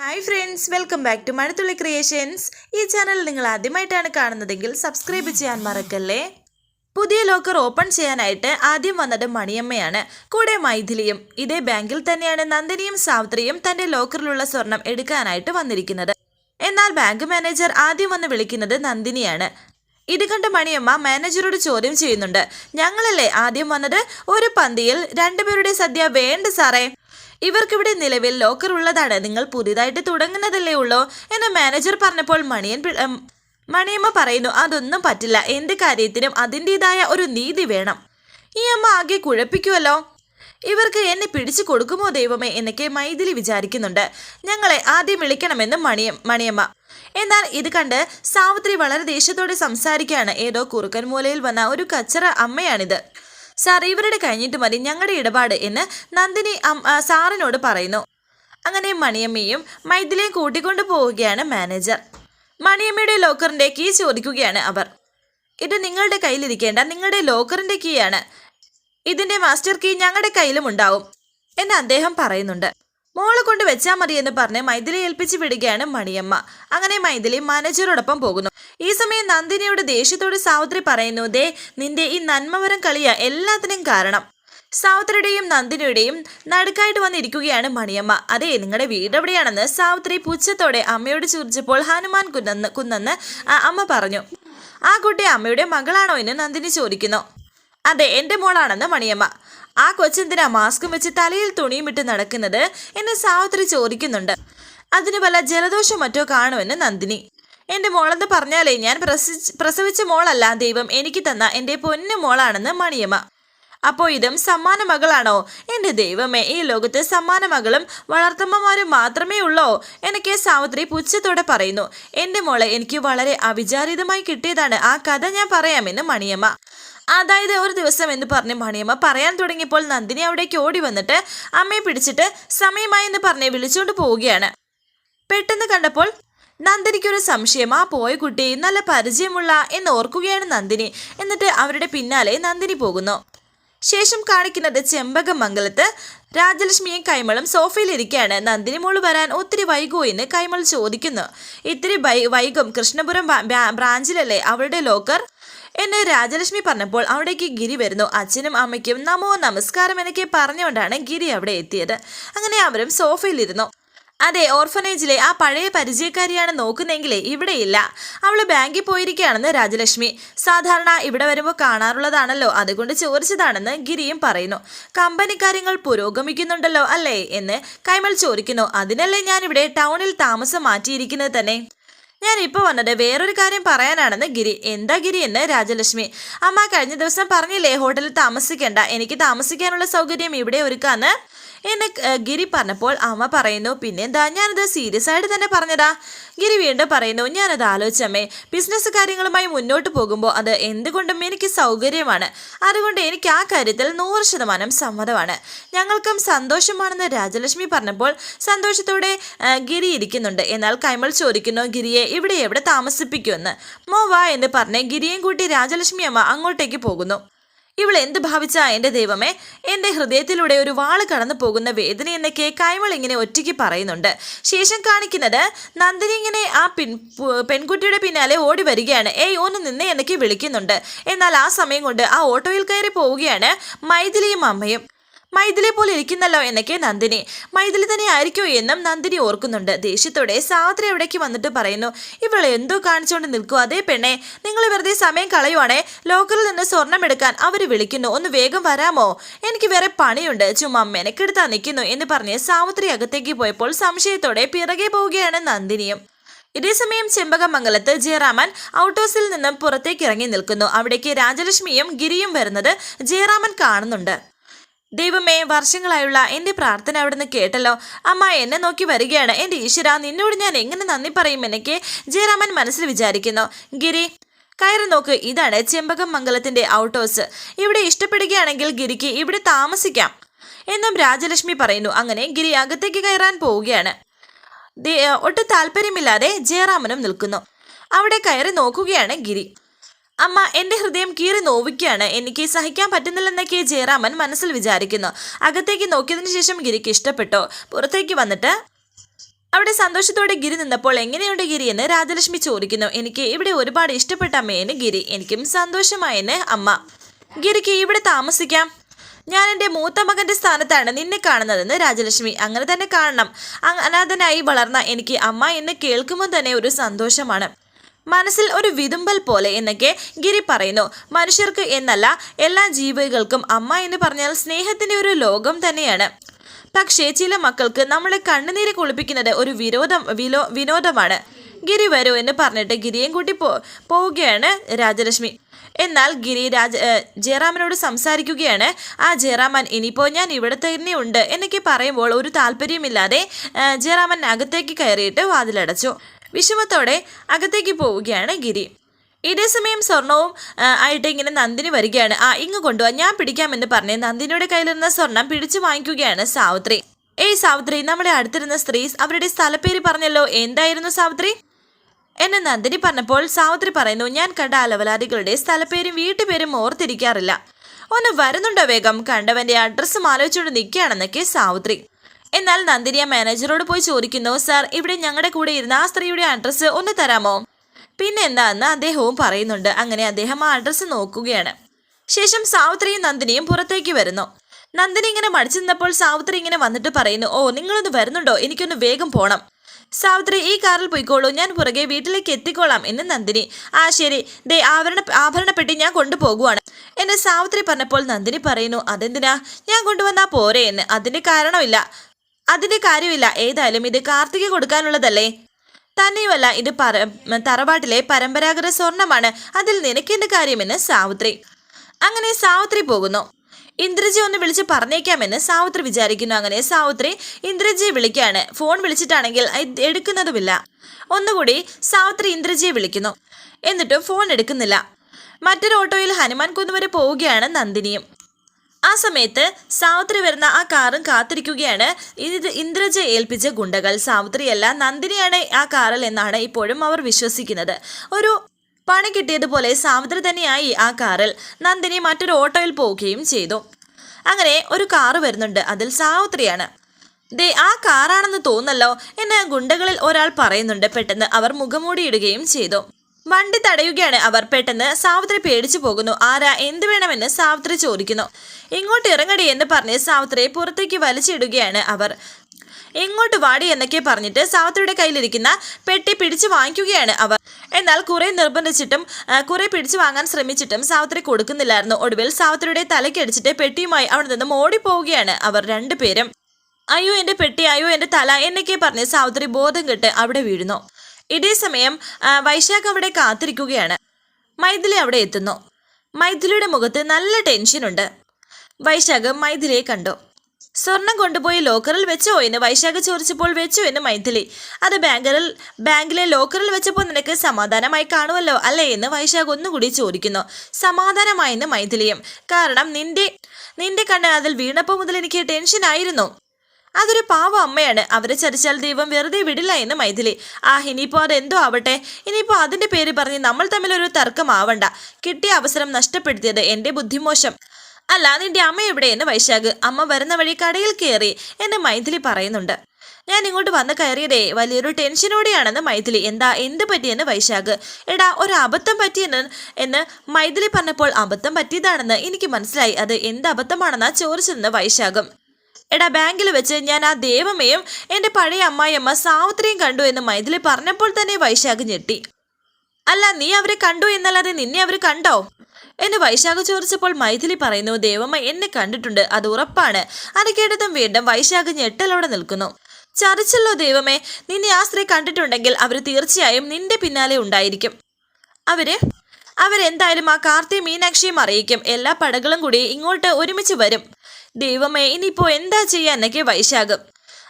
Hi friends welcome back to Mazhathulli creations ഈ channel നിങ്ങൾ ആദ്യമായിട്ടാണ് കാണുന്നതെങ്കിൽ സബ്സ്ക്രൈബ് ചെയ്യാൻ മറക്കല്ലേ? പുതിയ ലോക്കർ ഓപ്പൺ ചെയ്യാനായിട്ട് ആദ്യം വന്നത് മണിയമ്മയാണ്. കൂടെ മൈഥിലിയും ഇതേ ബാങ്കിൽ തന്നെയാണ് നന്ദിനിയും സാവിത്രിയും തന്റെ ലോക്കറിലുള്ള സ്വർണം എടുക്കാനായിട്ട് വന്നിരിക്കുന്നത്. എന്നാൽ ബാങ്ക് മാനേജർ ആദ്യം വന്ന് വിളിക്കുന്നത് നന്ദിനിയാണ്. ഇത് കണ്ട മണിയമ്മ മാനേജറോട് ചോദ്യം ചെയ്യുന്നുണ്ട്. ഞങ്ങളല്ലേ ആദ്യം വന്നത്? ഒരു പന്തിയിൽ രണ്ടുപേരുടെ സദ്യ വേണ്ട സാറേ. ഇവർക്കിവിടെ നിലവിൽ ലോക്കർ ഉള്ളതാണ്. നിങ്ങൾ പുതിയതായിട്ട് തുടങ്ങുന്നതല്ലേ ഉള്ളൂ എന്ന് മാനേജർ പറഞ്ഞപ്പോൾ മണിയൻ മണിയമ്മ പറയുന്നു അതൊന്നും പറ്റില്ല. എന്ത് കാര്യത്തിനും അതിന്റെതായ ഒരു നീതി വേണം. ഈ അമ്മ ആകെ കുഴപ്പിക്കുമല്ലോ ഇവർക്ക് എന്നെ പിടിച്ചു കൊടുക്കുമോ ദൈവമേ? എന്നൊക്കെ മൈഥിലി വിചാരിക്കുന്നുണ്ട്. ഞങ്ങളെ ആദ്യം വിളിക്കണമെന്ന് മണിയം മണിയമ്മ. എന്നാൽ ഇത് കണ്ട് സാവിത്രി വളരെ ദേഷ്യത്തോടെ സംസാരിക്കുകയാണ്. ഏതോ കുറുക്കൻ മൂലയിൽ വന്ന ഒരു കച്ചറ അമ്മയാണിത്. സാർ ഇവരുടെ കഴിഞ്ഞിട്ട് മതി. ഞങ്ങളുടെ ഇടപാട് എന്ന് നന്ദിനി സാറിനോട് പറയുന്നു. അങ്ങനെ മണിയമ്മയും മൈഥിലിയും കൂട്ടിക്കൊണ്ടു പോവുകയാണ് മാനേജർ. മണിയമ്മയുടെ ലോക്കറിന്റെ കീ ചോദിക്കുകയാണ് അവർ. ഇത് നിങ്ങളുടെ കയ്യിലിരിക്കേണ്ട നിങ്ങളുടെ ലോക്കറിന്റെ കീയാണ്. ഇതിന്റെ മാസ്റ്റർ കീ ഞങ്ങളുടെ കയ്യിലും ഉണ്ടാവും എന്ന് അദ്ദേഹം പറയുന്നുണ്ട്. മോളെ കൊണ്ട് വെച്ചാൽ മതി എന്ന് പറഞ്ഞ് മൈഥിലി ഏൽപ്പിച്ച് വിടുകയാണ് മണിയമ്മ. അങ്ങനെ മൈഥിലി മാനേജറോടൊപ്പം പോകുന്നു. ഈ സമയം നന്ദിനിയുടെ ദേഷ്യത്തോട് സാവിത്രി പറയുന്നു ദേ നിന്റെ ഈ നന്മവരം കളിയ എല്ലാത്തിനും കാരണം. സാവിത്രിയുടെയും നന്ദിനിയുടെയും നടുക്കായിട്ട് വന്നിരിക്കുകയാണ് മണിയമ്മ. അതെ നിങ്ങളുടെ വീട് എവിടെയാണെന്ന് സാവിത്രി പുച്ഛത്തോടെ അമ്മയോട് ചോദിച്ചപ്പോൾ ഹനുമാൻ കുന്നെന്ന് കുന്നെന്ന് അമ്മ പറഞ്ഞു. ആ കുട്ടി അമ്മയുടെ മകളാണോ? എന്ന് നന്ദിനി ചോദിക്കുന്നു. അതെ എന്റെ മോളാണെന്ന് മണിയമ്മ. ആ കൊച്ചെന്തിനാ മാസ്കും വെച്ച് തലയിൽ തുണിയും ഇട്ട് നടക്കുന്നത് എന്ന് സാവിത്രി ചോദിക്കുന്നുണ്ട്. അതിന് വല്ല ജലദോഷം മറ്റോ കാണുമെന്ന് നന്ദിനി. എന്റെ മോളെന്ന് പറഞ്ഞാലേ ഞാൻ പ്രസവിച്ച് മോളല്ല ദൈവം എനിക്ക് തന്ന എന്റെ പൊന്നു മോളാണെന്ന് മണിയമ്മ. അപ്പോൾ ഇതും സമ്മാന മകളാണോ? എന്റെ ദൈവമേ ഈ ലോകത്ത് സമ്മാന മകളും വളർത്തമ്മമാരും മാത്രമേ ഉള്ളോ? എനിക്ക് സാവിത്രി പുച്ഛത്തോടെ പറയുന്നു. എന്റെ മോളെ എനിക്ക് വളരെ അവിചാരിതമായി കിട്ടിയതാണ് ആ കഥ ഞാൻ പറയാമെന്ന് മണിയമ്മ. അതായത് ഒരു ദിവസം എന്ന് പറഞ്ഞ് മണിയമ്മ പറയാൻ തുടങ്ങിയപ്പോൾ നന്ദിനി അവിടേക്ക് ഓടി വന്നിട്ട് അമ്മയെ പിടിച്ചിട്ട് സമയമായി എന്ന് പറഞ്ഞ് വിളിച്ചുകൊണ്ട് പോവുകയാണ്. പെട്ടെന്ന് കണ്ടപ്പോൾ നന്ദിനിക്കൊരു സംശയം ആ പോയ കുട്ടി നല്ല പരിചയമുള്ള എന്ന് ഓർക്കുകയാണ് നന്ദിനി. എന്നിട്ട് അവരുടെ പിന്നാലെ നന്ദിനി പോകുന്നു. ശേഷം കാണിക്കുന്നത് ചെമ്പകമംഗലത്ത് രാജലക്ഷ്മിയും കൈമളും സോഫയിലിരിക്കുകയാണ് നന്ദിനി മോൾ വരാൻ ഒത്തിരി വൈകുമോ എന്ന് കൈമൾ ചോദിക്കുന്നു. ഇത്തിരി വൈകും. കൃഷ്ണപുരം ബ്രാഞ്ചിലല്ലേ? അവളുടെ ലോക്കർ? എന്ന് രാജലക്ഷ്മി പറഞ്ഞപ്പോൾ അവിടേക്ക് ഗിരി വരുന്നു. അച്ഛനും അമ്മയ്ക്കും നമോ നമസ്കാരം എന്നൊക്കെ പറഞ്ഞുകൊണ്ടാണ് ഗിരി അവിടെ എത്തിയത്. അങ്ങനെ അവരും സോഫയിലിരുന്നു. അതെ ഓർഫനേജിലെ ആ പഴയ പരിചയക്കാരിയാണ് നോക്കുന്നെങ്കിലേ ഇവിടെയില്ല. അവൾ ബാങ്കിൽ പോയിരിക്കുകയാണെന്ന് രാജലക്ഷ്മി. സാധാരണ ഇവിടെ വരുമ്പോൾ കാണാറുള്ളതാണല്ലോ. അതുകൊണ്ട് ചോദിച്ചതാണെന്ന് ഗിരിയും പറയുന്നു. കമ്പനി കാര്യങ്ങൾ പുരോഗമിക്കുന്നുണ്ടല്ലോ അല്ലേ എന്ന് കൈമൾ ചോദിക്കുന്നു. അതിനല്ലേ ഞാൻ ഇവിടെ ടൗണിൽ താമസം മാറ്റിയിരിക്കുന്നത് തന്നെ? ഞാൻ ഇപ്പോൾ വന്നത് വേറൊരു കാര്യം പറയാനാണെന്ന് ഗിരി. എന്താ ഗിരി എന്ന് രാജലക്ഷ്മി. അമ്മ കഴിഞ്ഞ ദിവസം പറഞ്ഞില്ലേ ഹോട്ടലിൽ താമസിക്കേണ്ട. എനിക്ക് താമസിക്കാനുള്ള സൗകര്യം ഇവിടെ ഒരുക്കാന്ന്. എന്ന് ഗിരി പറഞ്ഞപ്പോൾ അമ്മ പറയുന്നു പിന്നെന്താ ഞാനത് സീരിയസ് ആയിട്ട് തന്നെ പറഞ്ഞതാ? ഗിരി വീണ്ടും പറയുന്നു ഞാനത് ആലോചിച്ചമ്മേ ബിസിനസ് കാര്യങ്ങളുമായി മുന്നോട്ട് പോകുമ്പോൾ അത് എന്തുകൊണ്ടും എനിക്ക് സൗകര്യമാണ്. അതുകൊണ്ട് എനിക്ക് ആ കാര്യത്തിൽ നൂറ് ശതമാനം സമ്മതമാണ്. ഞങ്ങൾക്കും സന്തോഷമാണെന്ന് രാജലക്ഷ്മി പറഞ്ഞപ്പോൾ സന്തോഷത്തോടെ ഗിരി ഇരിക്കുന്നുണ്ട്. എന്നാൽ കൈമൾ ചോദിക്കുന്നു ഗിരിയെ ഇവിടെ എവിടെ താമസിപ്പിക്കുമെന്ന്? മോ വാ എന്ന് പറഞ്ഞ് ഗിരിയും കൂട്ടി രാജലക്ഷ്മി അമ്മ അങ്ങോട്ടേക്ക് പോകുന്നു. ഇവൾ എന്ത് ഭാവിച്ചാ എന്റെ ദൈവമേ? എന്റെ ഹൃദയത്തിലൂടെ ഒരു വാൾ കടന്നു പോകുന്ന വേദന എന്നൊക്കെ കൈമൾ ഇങ്ങനെ ഒറ്റയ്ക്ക് പറയുന്നുണ്ട്. ശേഷം കാണിക്കുന്നത് നന്ദിനി ഇങ്ങനെ ആ പിൻ പെൺകുട്ടിയുടെ പിന്നാലെ ഓടി വരികയാണ്. ഏയ് ഒന്ന് നിന്നെ എന്നൊക്കെ വിളിക്കുന്നുണ്ട്. എന്നാൽ ആ സമയം കൊണ്ട് ആ ഓട്ടോയിൽ കയറി പോവുകയാണ് മൈഥിലിയും അമ്മയും. മൈഥിലി പോലെ ഇരിക്കുന്നല്ലോ എന്നൊക്കെ നന്ദിനി. മൈഥിലി തന്നെ ആയിരിക്കോ എന്നും നന്ദിനി ഓർക്കുന്നുണ്ട്. ദേഷ്യത്തോടെ സാവിത്രി എവിടേക്ക് വന്നിട്ട് പറയുന്നു ഇവൾ എന്തോ കാണിച്ചുകൊണ്ട് നിൽക്കൂ. അതേ പെണ്ണെ നിങ്ങൾ വെറുതെ സമയം കളയുവാണേ. ലോക്കറിൽ നിന്ന് സ്വർണം എടുക്കാൻ അവർ വിളിക്കുന്നു. ഒന്ന് വേഗം വരാമോ? എനിക്ക് വേറെ പണിയുണ്ട്. ചുമ്മാ മെനക്കെടുത്താ നിൽക്കുന്നു എന്ന് പറഞ്ഞ് സാവിത്രി അകത്തേക്ക് പോയപ്പോൾ സംശയത്തോടെ പിറകെ പോവുകയാണ് നന്ദിനിയും. ഇതേസമയം ചെമ്പകമംഗലത്ത് ജയറാമൻ ഔട്ടോസിൽ നിന്നും പുറത്തേക്ക് ഇറങ്ങി നിൽക്കുന്നു. അവിടേക്ക് രാജലക്ഷ്മിയും ഗിരിയും വരുന്നത് ജയറാമൻ കാണുന്നുണ്ട്. ദൈവമേ വർഷങ്ങളായുള്ള എന്റെ പ്രാർത്ഥന അവിടുന്ന് കേട്ടല്ലോ. അമ്മ എന്നെ നോക്കി വരികയാണ്. എന്റെ ഈശ്വര നിന്നോട് ഞാൻ എങ്ങനെ നന്ദി പറയും എന്നൊക്കെ ജയറാമൻ മനസ്സിൽ വിചാരിക്കുന്നു. ഗിരി കയറി നോക്ക്. ഇതാണ് ചെമ്പകം മംഗലത്തിന്റെ ഔട്ട് ഹൗസ് ഇവിടെ ഇഷ്ടപ്പെടുകയാണെങ്കിൽ ഗിരിക്ക് ഇവിടെ താമസിക്കാം എന്നും രാജലക്ഷ്മി പറയുന്നു. അങ്ങനെ ഗിരി അകത്തേക്ക് കയറാൻ പോവുകയാണ്. ഒട്ടും താല്പര്യമില്ലാതെ ജയറാമനും നിൽക്കുന്നു. അവിടെ കയറി നോക്കുകയാണ് ഗിരി. അമ്മ എന്റെ ഹൃദയം കീറി നോവിക്കുകയാണ് എനിക്ക് സഹിക്കാൻ പറ്റുന്നില്ലെന്നൊക്കെ ജയറാമൻ മനസ്സിൽ വിചാരിക്കുന്നു. അകത്തേക്ക് നോക്കിയതിനു ശേഷം ഗിരിക്ക് ഇഷ്ടപ്പെട്ടു? പുറത്തേക്ക് വന്നിട്ട് അവിടെ സന്തോഷത്തോടെ ഗിരി നിന്നപ്പോൾ എങ്ങനെയുണ്ട് ഗിരി എന്ന് രാജലക്ഷ്മി ചോദിക്കുന്നു. എനിക്ക് ഇവിടെ ഒരുപാട് ഇഷ്ടപ്പെട്ട അമ്മയെന്ന് ഗിരി. എനിക്കും സന്തോഷമായെന്ന് അമ്മ. ഗിരിക്ക് ഇവിടെ താമസിക്കാം. ഞാൻ എന്റെ മൂത്ത മകന്റെ സ്ഥാനത്താണ് നിന്നെ കാണുന്നതെന്ന് രാജലക്ഷ്മി. അങ്ങനെ തന്നെ കാണണം. അനാഥനായി വളർന്ന എനിക്ക് അമ്മ എന്ന് കേൾക്കുമ്പോൾ തന്നെ ഒരു സന്തോഷമാണ്. മനസ്സിൽ ഒരു വിതുമ്പൽ പോലെ എന്നൊക്കെ ഗിരി പറയുന്നു. മനുഷ്യർക്ക് എന്നല്ല എല്ലാ ജീവികൾക്കും അമ്മ എന്ന് പറഞ്ഞാൽ സ്നേഹത്തിന്റെ ഒരു ലോകം തന്നെയാണ്. പക്ഷേ ചില മക്കൾക്ക് നമ്മളെ കണ്ണുനീര് കുളിപ്പിക്കുന്നത് ഒരു വിരോധം വിലോ വിനോദമാണ്. ഗിരി വരൂ എന്ന് പറഞ്ഞിട്ട് ഗിരിയും കൂട്ടി പോ പോവുകയാണ് രാജലക്ഷ്മി. എന്നാൽ ഗിരി രാജ ജയറാമനോട് സംസാരിക്കുകയാണ്. ആ ജയറാമൻ ഇനിയിപ്പോൾ ഞാൻ ഇവിടെ തന്നെ ഉണ്ട് എന്നൊക്കെ പറയുമ്പോൾ ഒരു താല്പര്യമില്ലാതെ ജയറാമൻ അകത്തേക്ക് കയറിയിട്ട് വാതിലടച്ചു. വിഷമത്തോടെ അകത്തേക്ക് പോവുകയാണ് ഗിരി. ഇതേസമയം സ്വർണവും ആ, ആയിട്ട് ഇങ്ങനെ നന്ദിനി വരികയാണ്. ആ ഇങ്ങ് കൊണ്ടുപോവാ ഞാൻ പിടിക്കാമെന്ന് പറഞ്ഞ് നന്ദിനിയുടെ കയ്യിലിരുന്ന സ്വർണം പിടിച്ചു വാങ്ങിക്കുകയാണ് സാവിത്രി. ഏയ് സാവിത്രി നമ്മളെ അടുത്തിരുന്ന സ്ത്രീ അവരുടെ സ്ഥലപ്പേര് പറഞ്ഞല്ലോ. എന്തായിരുന്നു സാവിത്രി? എന്നെ നന്ദിനി പറഞ്ഞപ്പോൾ സാവിത്രി പറയുന്നു ഞാൻ കണ്ട അലവലാദികളുടെ സ്ഥലപ്പേരും വീട്ടുപേരും ഓർത്തിരിക്കാറില്ല. ഒന്ന് വരുന്നുണ്ടോ വേഗം? കണ്ടവന്റെ അഡ്രസ്സും ആലോചിച്ചുകൊണ്ട് നിൽക്കുകയാണെന്നൊക്കെ സാവിത്രി. എന്നാൽ നന്ദിനിയ മാനേജറോട് പോയി ചോദിക്കുന്നു സാർ ഇവിടെ ഞങ്ങളുടെ കൂടെ ഇരുന്ന ആ സ്ത്രീയുടെ അഡ്രസ്സ് ഒന്ന് തരാമോ? പിന്നെ എന്താന്ന് അദ്ദേഹവും പറയുന്നുണ്ട്. അങ്ങനെ അദ്ദേഹം ആ അഡ്രസ്സ് നോക്കുകയാണ്. ശേഷം സാവിത്രിയും നന്ദിനിയും പുറത്തേക്ക് വരുന്നു. നന്ദിനി ഇങ്ങനെ മടിച്ചു നിന്നപ്പോൾ സാവിത്രി ഇങ്ങനെ വന്നിട്ട് പറയുന്നു ഓ നിങ്ങളൊന്ന് വരുന്നുണ്ടോ? എനിക്കൊന്ന് വേഗം പോണം. സാവിത്രി ഈ കാറിൽ പോയിക്കോളൂ. ഞാൻ പുറകെ വീട്ടിലേക്ക് എത്തിക്കോളാം എന്ന് നന്ദിനി ആ ശരി. ദേ ആഭരണ ആഭരണപ്പെട്ടി ഞാൻ കൊണ്ടുപോകുവാണ്. എന്നെ സാവിത്രി പറഞ്ഞപ്പോൾ നന്ദിനി പറയുന്നു അതെന്തിനാ? ഞാൻ കൊണ്ടുവന്നാ പോരെ എന്ന് അതിന്റെ കാരണമില്ല. അതിന്റെ കാര്യമില്ല. ഏതായാലും ഇത് കാർത്തിക് കൊടുക്കാനുള്ളതല്ലേ? തന്നെയുമല്ല ഇത് പര തറവാട്ടിലെ പരമ്പരാഗത സ്വർണമാണ്. അതിൽ നിനക്കെന്ത് കാര്യമെന്ന് സാവിത്രി. അങ്ങനെ സാവിത്രി പോകുന്നു. ഇന്ദ്രജി ഒന്ന് വിളിച്ച് പറഞ്ഞേക്കാമെന്ന് സാവിത്രി വിചാരിക്കുന്നു. അങ്ങനെ സാവിത്രി ഇന്ദ്രജിയെ വിളിക്കുകയാണ്. ഫോൺ വിളിച്ചിട്ടാണെങ്കിൽ എടുക്കുന്നതുമില്ല. ഒന്നുകൂടി സാവിത്രി ഇന്ദ്രജിയെ വിളിക്കുന്നു. എന്നിട്ടും ഫോൺ എടുക്കുന്നില്ല. മറ്റൊരു ഓട്ടോയിൽ ഹനുമാൻ കുന്ന് വരെ പോവുകയാണ് നന്ദിനിയും. ആ സമയത്ത് സാവിത്രി വരുന്ന ആ കാറും കാത്തിരിക്കുകയാണ്. ഇത് ഇന്ദ്രജയെ ഏൽപ്പിച്ച ഗുണ്ടകൾ. സാവിത്രിയല്ല നന്ദിനിയാണ് ആ കാറിൽ എന്നാണ് ഇപ്പോഴും അവർ വിശ്വസിക്കുന്നത്. ഒരു പണി കിട്ടിയതുപോലെ സാവിത്രി തന്നെയായി ആ കാറിൽ. നന്ദിനി മറ്റൊരു ഓട്ടോയിൽ പോവുകയും ചെയ്തു. അങ്ങനെ ഒരു കാറ് വരുന്നുണ്ട്. അതിൽ സാവിത്രിയാണ്. ദേ ആ കാറാണെന്ന് തോന്നല്ലോ എന്ന് ഗുണ്ടകളിൽ ഒരാൾ പറയുന്നുണ്ട്. പെട്ടെന്ന് അവർ മുഖമൂടിയിടുകയും ചെയ്തു. വണ്ടി തടയുകയാണ് അവർ. പെട്ടെന്ന് സാവിത്രി പേടിച്ചു പോകുന്നു. ആരാ? എന്ത് വേണമെന്ന് സാവിത്രി ചോദിക്കുന്നു. ഇങ്ങോട്ട് ഇറങ്ങടി എന്ന് പറഞ്ഞ് സാവിത്രിയെ പുറത്തേക്ക് വലിച്ചിടുകയാണ് അവർ. ഇങ്ങോട്ട് വാടി എന്നൊക്കെ പറഞ്ഞിട്ട് സാവിത്രിയുടെ കയ്യിലിരിക്കുന്ന പെട്ടി പിടിച്ചു വാങ്ങിക്കുകയാണ് അവർ. എന്നാൽ കുറെ നിർബന്ധിച്ചിട്ടും കുറെ പിടിച്ചു വാങ്ങാൻ ശ്രമിച്ചിട്ടും സാവിത്രി കൊടുക്കുന്നില്ലായിരുന്നു. ഒടുവിൽ സാവിത്രിയുടെ തലക്കടിച്ചിട്ട് പെട്ടിയുമായി അവിടെ നിന്നും ഓടിപ്പോവുകയാണ് അവർ രണ്ടുപേരും. അയ്യോ എന്റെ പെട്ടി അയ്യോ എന്റെ തല എന്നൊക്കെ പറഞ്ഞ് സാവിത്രി ബോധം കെട്ട് അവിടെ വീഴുന്നു. ഇതേ സമയം വൈശാഖ വൈശാഖ് അവിടെ കാത്തിരിക്കുകയാണ്. മൈഥിലി അവിടെ എത്തുന്നു. മൈഥിലിയുടെ മുഖത്ത് നല്ല ടെൻഷനുണ്ട് വൈശാഖ് മൈഥിലിയെ കണ്ടു. സ്വർണം കൊണ്ടുപോയി ലോക്കറിൽ വെച്ചോ എന്ന് വൈശാഖ് ചോദിച്ചപ്പോൾ വെച്ചു എന്ന് മൈഥിലി. അത് ബാങ്കറിൽ ബാങ്കിലെ ലോക്കറിൽ വെച്ചപ്പോൾ നിനക്ക് സമാധാനമായി കാണുമല്ലോ അല്ലേ എന്ന് വൈശാഖ് ഒന്നുകൂടി ചോദിക്കുന്നു. സമാധാനമായെന്ന് മൈഥിലിയും. കാരണം നിന്റെ നിന്റെ കണ്ണ് അതിൽ വീണപ്പോൾ മുതൽ എനിക്ക് ടെൻഷനായിരുന്നു അതൊരു പാവ അമ്മയാണ്. അവരെ ചരിച്ചാൽ ദൈവം വെറുതെ വിടില്ല എന്ന് മൈഥിലി. ആ ഇനിയിപ്പോൾ അതെന്തോ ആവട്ടെ? ഇനിയിപ്പോൾ അതിന്റെ പേര് പറഞ്ഞ് നമ്മൾ തമ്മിലൊരു തർക്കമാവണ്ട കിട്ടിയ അവസരം നഷ്ടപ്പെടുത്തിയത് എന്റെ ബുദ്ധിമോശം. അല്ല നിന്റെ അമ്മ എവിടെ എന്ന് വൈശാഖ്. അമ്മ വരുന്ന വഴി കടയിൽ കയറി എന്ന് മൈഥിലി പറയുന്നുണ്ട്. ഞാൻ ഇങ്ങോട്ട് വന്ന് കയറിയതേ വലിയൊരു ടെൻഷനോടെയാണെന്ന് മൈഥിലി. എന്താ എന്ത് പറ്റിയെന്ന് വൈശാഖ്. എടാ ഒരു അബദ്ധം പറ്റിയെന്ന് എന്ന് മൈഥിലി പറഞ്ഞപ്പോൾ അബദ്ധം പറ്റിയതാണെന്ന് എനിക്ക് മനസ്സിലായി. അത് എന്ത് അബദ്ധമാണെന്നാ ചോദിച്ചതെന്ന് വൈശാഖും. എടാ ബാങ്കിൽ വെച്ച് ഞാൻ ആ ദേവമ്മയും എന്റെ പഴയ അമ്മായിയമ്മ സാവിത്രിയും കണ്ടു എന്ന് മൈഥിലി പറഞ്ഞപ്പോൾ തന്നെ വൈശാഖ് ഞെട്ടി. അല്ല നീ അവരെ കണ്ടു എന്നല്ലാതെ നിന്നെ അവർ കണ്ടോ? എന്ന് വൈശാഖ് ചോദിച്ചപ്പോൾ മൈഥിലി പറയുന്നു ദേവമ്മ എന്നെ കണ്ടിട്ടുണ്ട് അത് ഉറപ്പാണ്. അത് കേട്ടതും വീണ്ടും വൈശാഖ് ഞെട്ടലോടെ നിൽക്കുന്നു. ചതിച്ചല്ലോ ദൈവമേ നിന്നെ ആ സ്ത്രീ കണ്ടിട്ടുണ്ടെങ്കിൽ അവർ തീർച്ചയായും നിന്റെ പിന്നാലെ ഉണ്ടായിരിക്കും. അവർ? അവരെന്തായാലും ആ കാർത്തി മീനാക്ഷിയും അറിയിക്കും. എല്ലാ പടകളും കൂടി ഇങ്ങോട്ട് ഒരുമിച്ച് വരും. ദൈവമേ ഇനിയിപ്പോ എന്താ ചെയ്യാ? എന്നൊക്കെ വൈശാഖം.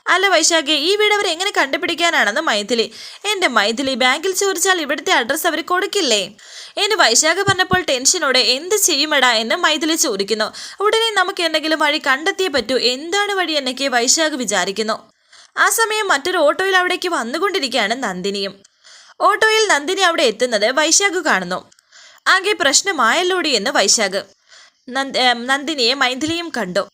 അല്ല വൈശാഖെ ഈ വീട് അവർ എങ്ങനെ കണ്ടുപിടിക്കാനാണെന്ന് മൈഥിലി. എന്റെ മൈഥിലി ബാങ്കിൽ ചോദിച്ചാൽ ഇവിടുത്തെ അഡ്രസ്സ് അവർ കൊടുക്കില്ലേ? എന്ന് വൈശാഖ് പറഞ്ഞപ്പോൾ ടെൻഷനോടെ എന്ത് ചെയ്യുമെടാ എന്ന് മൈഥിലി ചോദിക്കുന്നു. ഉടനെ നമുക്ക് എന്തെങ്കിലും വഴി കണ്ടെത്തിയേ പറ്റൂ. എന്താണ് വഴി എന്നൊക്കെ വൈശാഖ് വിചാരിക്കുന്നു. ആ സമയം മറ്റൊരു ഓട്ടോയിൽ അവിടേക്ക് വന്നുകൊണ്ടിരിക്കുകയാണ് നന്ദിനിയും. ഓട്ടോയിൽ നന്ദിനി അവിടെ എത്തുന്നത് വൈശാഖ് കാണുന്നു. ആകെ പ്രശ്നമായല്ലോടി എന്ന് വൈശാഖ്. നന്ദിനിയെ മൈഥിലിയും കണ്ടു.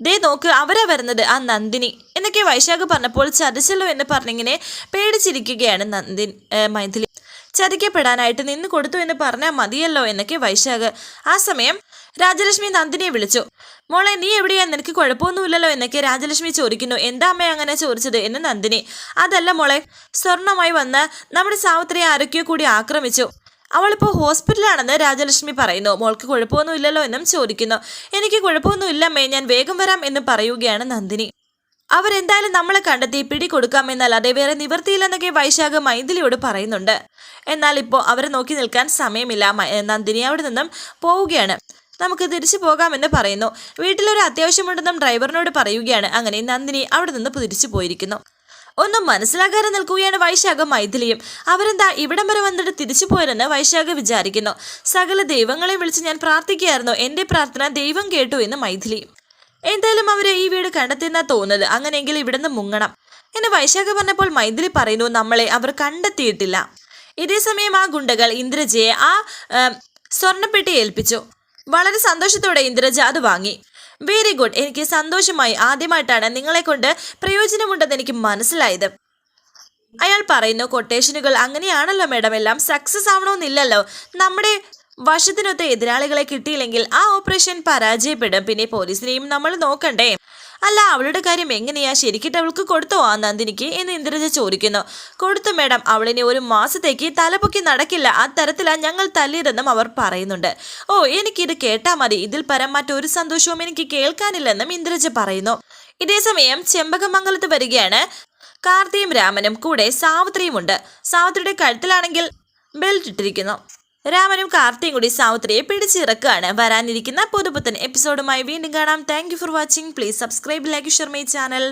ദേ നോക്ക് അവരാ വരുന്നത് ആ നന്ദിനി. എന്നൊക്കെ വൈശാഖ് പറഞ്ഞപ്പോൾ ചതിച്ചല്ലോ എന്ന് പറഞ്ഞിങ്ങനെ പേടിച്ചിരിക്കുകയാണ് നന്ദിൻ ഏ, മൈഥിലി. ചതിക്കപ്പെടാനായിട്ട് നിന്ന് കൊടുത്തു എന്ന് പറഞ്ഞാൽ മതിയല്ലോ എന്നൊക്കെ വൈശാഖ്. ആ സമയം രാജലക്ഷ്മി നന്ദിനിയെ വിളിച്ചു. മോളെ നീ എവിടെയാ? നിനക്ക് കുഴപ്പമൊന്നുമില്ലല്ലോ എന്നൊക്കെ രാജലക്ഷ്മി ചോദിക്കുന്നു. എന്താ അമ്മ അങ്ങനെ ചോദിച്ചത് എന്ന് നന്ദിനി. അതല്ല മോളെ സ്വർണമായി വന്ന് നമ്മുടെ സാവിത്രിയെ ആരൊക്കെയോ കൂടി ആക്രമിച്ചു. അവളിപ്പോൾ ഹോസ്പിറ്റലാണെന്ന് രാജലക്ഷ്മി പറയുന്നു. മോൾക്ക് കുഴപ്പമൊന്നുമില്ലല്ലോ എന്നും ചോദിക്കുന്നു. എനിക്ക് കുഴപ്പമൊന്നുമില്ലമ്മേ ഞാൻ വേഗം വരാം എന്ന് പറയുകയാണ് നന്ദിനി. അവരെന്തായാലും നമ്മളെ കണ്ടെത്തി പിടി അതേ വേറെ നിവർത്തിയില്ലെന്നൊക്കെ വൈശാഖ് മൈഥിലിയോട് പറയുന്നുണ്ട്. എന്നാൽ ഇപ്പോൾ അവരെ നോക്കി നിൽക്കാൻ സമയമില്ല. നന്ദിനി അവിടെ നിന്നും പോവുകയാണ്. നമുക്ക് തിരിച്ചു പോകാമെന്ന് പറയുന്നു. വീട്ടിലൊരു അത്യാവശ്യമുണ്ടെന്നും ഡ്രൈവറിനോട് പറയുകയാണ്. അങ്ങനെ നന്ദിനി അവിടെ നിന്ന് തിരിച്ചു പോയിരിക്കുന്നു. ഒന്നും മനസ്സിലാക്കാതെ നിൽക്കുകയാണ് വൈശാഖ മൈഥിലിയും. അവരെന്താ ഇവിടം വരെ വന്നിട്ട് തിരിച്ചു പോയെന്ന് വൈശാഖ വിചാരിക്കുന്നു. സകല ദൈവങ്ങളെ വിളിച്ച് ഞാൻ പ്രാർത്ഥിക്കുകയായിരുന്നു. എന്റെ പ്രാർത്ഥന ദൈവം കേട്ടു എന്ന് മൈഥിലി. എന്തായാലും അവരെ ഈ വീട് കണ്ടെത്തിയെന്നാ തോന്നുന്നത്. അങ്ങനെയെങ്കിൽ ഇവിടുന്ന് മുങ്ങണം. എന്ന് വൈശാഖ പറഞ്ഞപ്പോൾ മൈഥിലി പറയുന്നു നമ്മളെ അവർ കണ്ടെത്തിയിട്ടില്ല. ഇതേ സമയം ആ ഗുണ്ടകൾ ഇന്ദ്രജയെ ആ, സ്വർണപ്പെട്ടി ഏൽപ്പിച്ചു. വളരെ സന്തോഷത്തോടെ ഇന്ദ്രജ അത് വാങ്ങി. വെരി ഗുഡ് എനിക്ക് സന്തോഷമായി. ആദ്യമായിട്ടാണ് നിങ്ങളെ കൊണ്ട് പ്രയോജനമുണ്ടെന്ന് എനിക്ക് മനസ്സിലായത്. അയാൾ പറയുന്നു കൊട്ടേഷനുകൾ അങ്ങനെയാണല്ലോ മേഡം. എല്ലാം സക്സസ് ആവണമെന്നില്ലല്ലോ. നമ്മുടെ വശത്തിനൊത്ത എതിരാളികളെ കിട്ടിയില്ലെങ്കിൽ ആ ഓപ്പറേഷൻ പരാജയപ്പെടും. പിന്നെ പോലീസിനെയും നമ്മൾ നോക്കണ്ടേ? അല്ല അവളുടെ കാര്യം എങ്ങനെയാ? ശരിക്കിട്ട് അവൾക്ക് കൊടുത്തോ? ആ നന്ദിനിക്ക് എന്ന് ഇന്ദ്രജ ചോദിക്കുന്നു. കൊടുത്തു മേഡം. അവളിനെ ഒരു മാസത്തേക്ക് തലപൊക്കി നടക്കില്ല. ആ തരത്തിലാണ് ഞങ്ങൾ തല്ലിയതെന്നും അവർ പറയുന്നുണ്ട്. ഓ എനിക്കിത് കേട്ടാ മതി. ഇതിൽ പരം മറ്റൊരു സന്തോഷവും എനിക്ക് കേൾക്കാനില്ലെന്നും ഇന്ദ്രജ പറയുന്നു. ഇതേസമയം ചെമ്പകമംഗലത്ത് വരികയാണ്. കാർത്തിയും രാമനും കൂടെ സാവിത്രിയുമുണ്ട് സാവിത്രിയുടെ കഴുത്തിലാണെങ്കിൽ ബെൽറ്റ് ഇട്ടിരിക്കുന്നു. രാമനും കാർത്തിയും കൂടി സാവിത്രിയെ പിടിച്ചിറക്കുകയാണ്. വരാനിരിക്കുന്ന പുതുപുത്തൻ എപ്പിസോഡുമായി വീണ്ടും കാണാം. Thank for watching please subscribe like share my channel